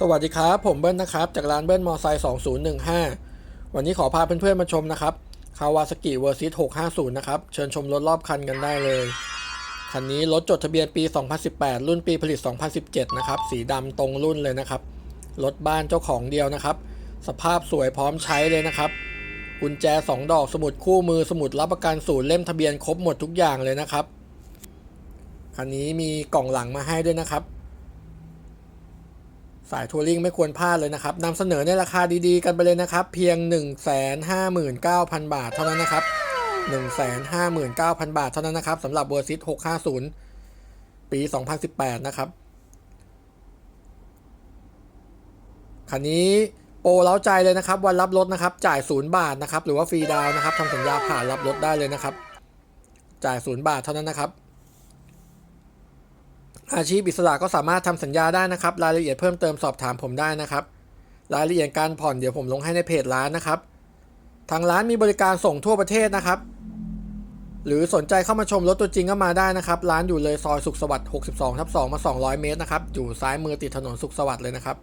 สวัสดีครับ ผมเบิ้ลนะครับ จากร้านเบิ้ลมอไซค์2015 วันนี้ขอพาเพื่อนๆมาชมนะครับคาวาสกิเวอร์ซิส650 นะครับ เชิญชมรถรอบคันกันได้เลย คันนี้รถจดทะเบียนปี 2018 รุ่นปีผลิต 2017 นะครับ สีดำตรงรุ่นเลยนะครับ รถบ้านเจ้าของเดียวนะครับ สภาพสวยพร้อมใช้เลยนะครับ กุญแจ 2 ดอกสมุดคู่มือสมุดรับประกันศูนย์เล่มทะเบียนครบหมดทุกอย่างเลยนะครับ คันนี้มีกล่องหลังมาให้ด้วยนะครับ สายทัวริงไม่ควรพลาดเลยนะครับนำเสนอในราคาดีๆ กันไปเลยนะครับ เพียง 159,000 บาทเท่านั้นนะครับ 159,000 บาทเท่านั้นนะครับสำหรับเวอร์ซิต650 ปี 2018 นะครับ คันนี้โปรเล้าใจเลยนะครับ วันรับรถนะครับ จ่าย 0 บาทนะครับ หรือว่าฟรีดาวนะครับทำสัญญาผ่านรับรถได้เลยนะครับ จ่าย 0 บาทเท่านั้นนะครับ อาชีพอิสระก็สามารถทำสัญญาได้นะครับ รายละเอียดเพิ่มเติมสอบถามผมได้นะครับ รายละเอียดการผ่อนเดี๋ยวผมลงให้ในเพจร้านนะครับ ทางร้านมีบริการส่งทั่วประเทศนะครับ หรือสนใจเข้ามาชมรถตัวจริงก็มาได้นะครับ ร้านอยู่เลยซอยสุขสวัสดิ์62ทับ2มา 200 เมตรนะครับ อยู่ซ้ายมือติดถนนสุขสวัสดิ์เลยนะครับ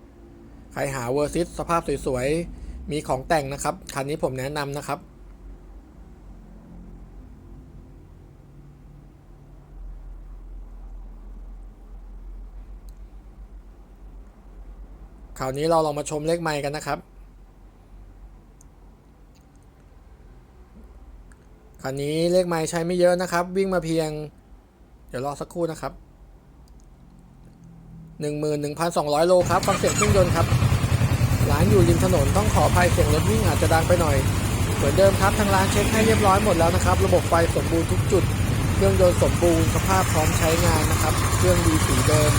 ใครหาเวอร์ซิสสภาพสวยๆ มีของแต่งนะครับ คันนี้ผมแนะนำนะครับ คราวนี้เราลองมาชมเลขไมค์กันนะครับคันนี้เลขไมค์ใช้ไม่เยอะนะครับ วิ่งมาเพียง เดี๋ยวรอสักครู่นะครับ11,200 โลครับฟังเสียงเครื่องยนต์ครับร้านอยู่ริมถนนต้องขออภัยเสียงรถวิ่งอาจจะดังไปหน่อย เหมือนเดิมครับทางร้านเช็คให้เรียบร้อยหมดแล้วนะครับ ระบบไฟสมบูรณ์ทุกจุด เครื่องยนต์สมบูรณ์สภาพพร้อมใช้งานนะครับ เครื่องดีสีเดิม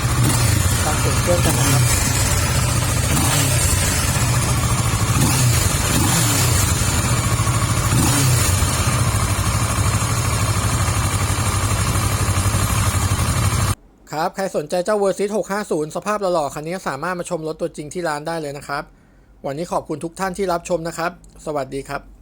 ฟังเสียงเครื่องกันนะครับ ครับ ใครสนใจเจ้าเวอร์ซิต650 สภาพหล่อๆคันนี้สามารถมาชมรถตัวจริงที่ร้านได้เลยนะครับ วันนี้ขอบคุณทุกท่านที่รับชมนะครับ สวัสดีครับ